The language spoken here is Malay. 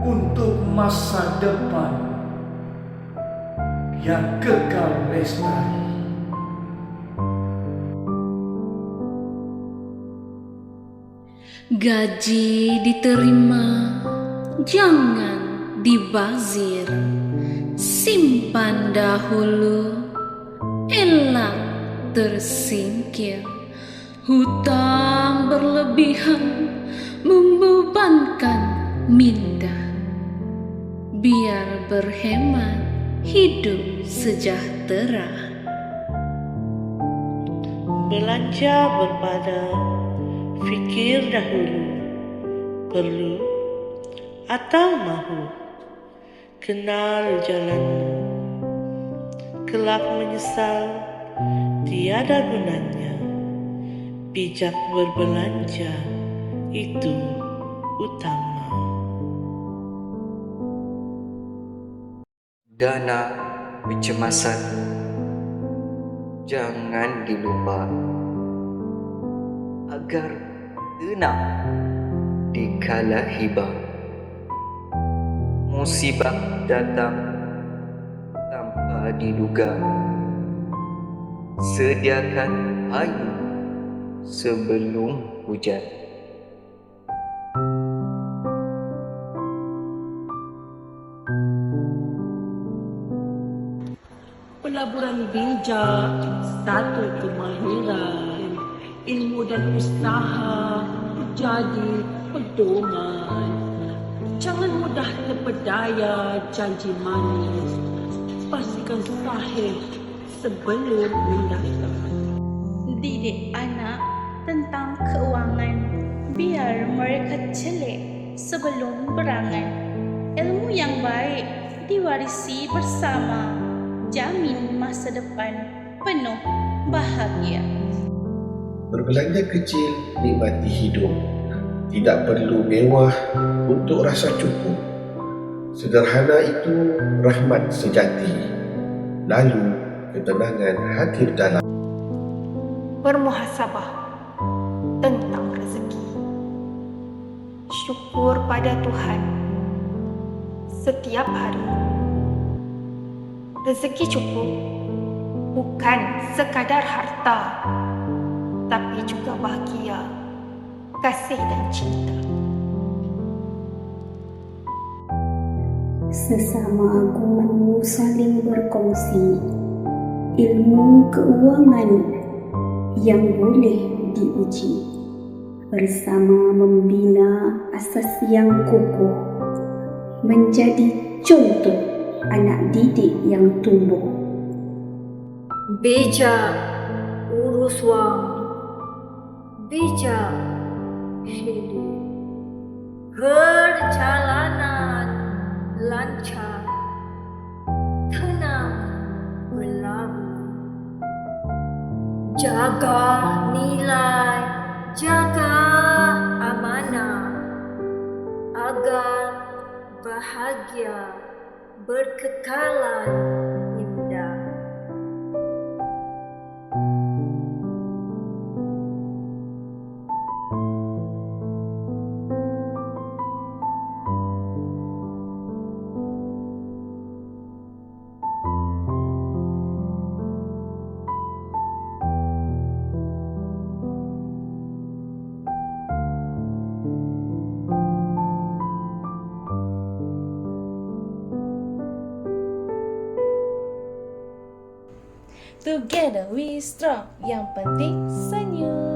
Untuk masa depan Yang kekal lestari Gaji diterima, jangan dibazir. Simpan dahulu, elak tersingkir. Hutang berlebihan membebankan minda. Biar berhemat, hidup sejahtera. Belanja berpada fikir dahulu. Perlu atau mahu? Kenal jalanmu. Kelak menyesal tiada gunanya. Bijak berbelanja itu utama Dana kecemasan jangan dilupa agar tenang di kala hibah. Musibah datang tanpa diduga. Sediakan payung sebelum hujan. Pelaburan bijak, satu kemahiran, ilmu dan usaha jadi pedoman. Jangan mudah terpedaya janji manis. Pastikan sahih sebelum mendaftar. didik anak tentang keuangan biar mereka celik sebelum berangan. Ilmu yang baik diwarisi bersama jamin masa depan penuh bahagia. Berbelanja kecil nikmati hidup. Tidak perlu mewah untuk rasa cukup. Sederhana itu rahmat sejati. Lalu ketenangan hadir dalam bermuhasabah tentang rezeki. Syukur pada Tuhan setiap hari. Rezeki cukup bukan sekadar harta, tapi juga bahagia, kasih dan cinta. Sesama guru saling berkongsi ilmu keuangan yang boleh diuji bersama membina asas yang kokoh menjadi contoh anak didik yang tumbuh. Bijak urus wang, bijak hidup. Perjalanan lancar, tenang berlalu. Jaga nilai, jaga amanah agar bahagia berkekalan Together we strong, yang penting senyum.